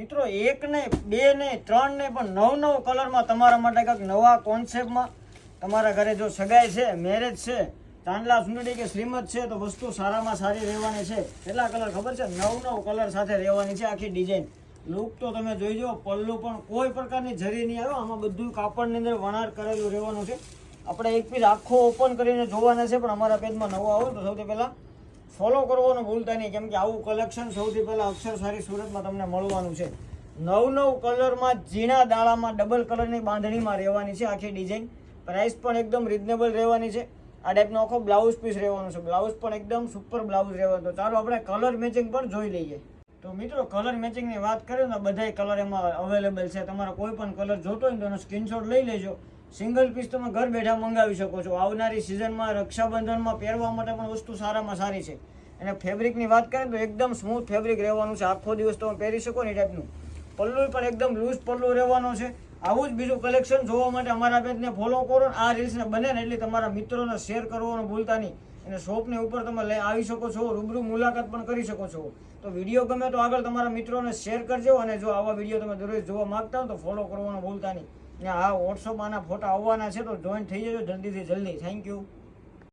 મિત્રો, એક ને બે ને ત્રણ ને પણ નવ નવ કલરમાં તમારા માટે કંઈક નવા કોન્સેપ્ટમાં તમારા ઘરે જો સગાઈ છે મેરેજ છે, ચાંદલા સુંદરી કે શ્રીમદ છે, તો વસ્તુ સારામાં સારી રહેવાની છે. કેટલા કલર ખબર છે? નવ નવ કલર સાથે રહેવાની છે આખી ડિઝાઇન લુક તો તમે જોઈજો પલ્લું પણ કોઈ પ્રકારની જરી નહીં આવ્યો આમાં બધું કાપડની અંદર વણાટ કરેલું રહેવાનું છે. આપણે એક પીસ આખો ઓપન કરીને જોવાના છે, પણ અમારા પેજમાં નવો આવો તો સૌથી પહેલાં ફોલો કરવાનું ભૂલતા નહીં, કેમ કે આવું કલેક્શન સૌથી પહેલાં અક્ષર સારી સુરતમાં તમને મળવાનું છે. નવ નવ કલરમાં ઝીણા દાળામાં ડબલ કલરની બાંધણીમાં રહેવાની છે આખી ડિઝાઇન પ્રાઇસ પણ એકદમ રિઝનેબલ રહેવાની છે. આ ટાઈપનો આખો બ્લાઉઝ પીસ રહેવાનો છે. બ્લાઉઝ પણ એકદમ સુપર બ્લાઉઝ રહેવાનો તો ચાલો આપણે કલર મેચિંગ પણ જોઈ લઈએ. તો મિત્રો કલર મેચિંગની વાત કરીએ ને બધાય કલર એમાં અવેલેબલ છે. તમારો કોઈ પણ કલર જોતો હોય તો એનો સ્ક્રીનશોટ લઈ લેજો. સિંગલ પીસ તમે ઘર બેઠા મંગાવી શકો છો. આવનારી સિઝનમાં રક્ષાબંધનમાં પહેરવા માટે પણ વસ્તુ સારામાં સારી છે. અને ફેબ્રિકની વાત કરીએ તો એકદમ સ્મૂથ ફેબ્રિક રહેવાનું છે. આખો દિવસ તમે પહેરી શકો ને એ ટાઈપનું. પલ્લુ પણ એકદમ લૂઝ પલ્લુ રહેવાનો છે. આવું જ બીજું કલેક્શન જોવા માટે અમારા પેજને ફોલો કરો આ રીલ્સને બને ને એટલી તમારા મિત્રોને શેર કરવાનું ભૂલતા નહીં. અને શોપની ઉપર તમે લઈ આવી શકો છો. રૂબરૂ મુલાકાત પણ કરી શકો છો. તો વીડિયો ગમે તો આગળ તમારા મિત્રોને શેર કરજો અને જો આવા વીડિયો તમે દરરોજ જોવા માંગતા હો તો ફોલો કરવાનું ભૂલતા નહીં. આ વોટ્સઅપ ફોટા આવવાના છે તો જોઈન થઈ જજો જલ્દીથી જલ્દી. Thank you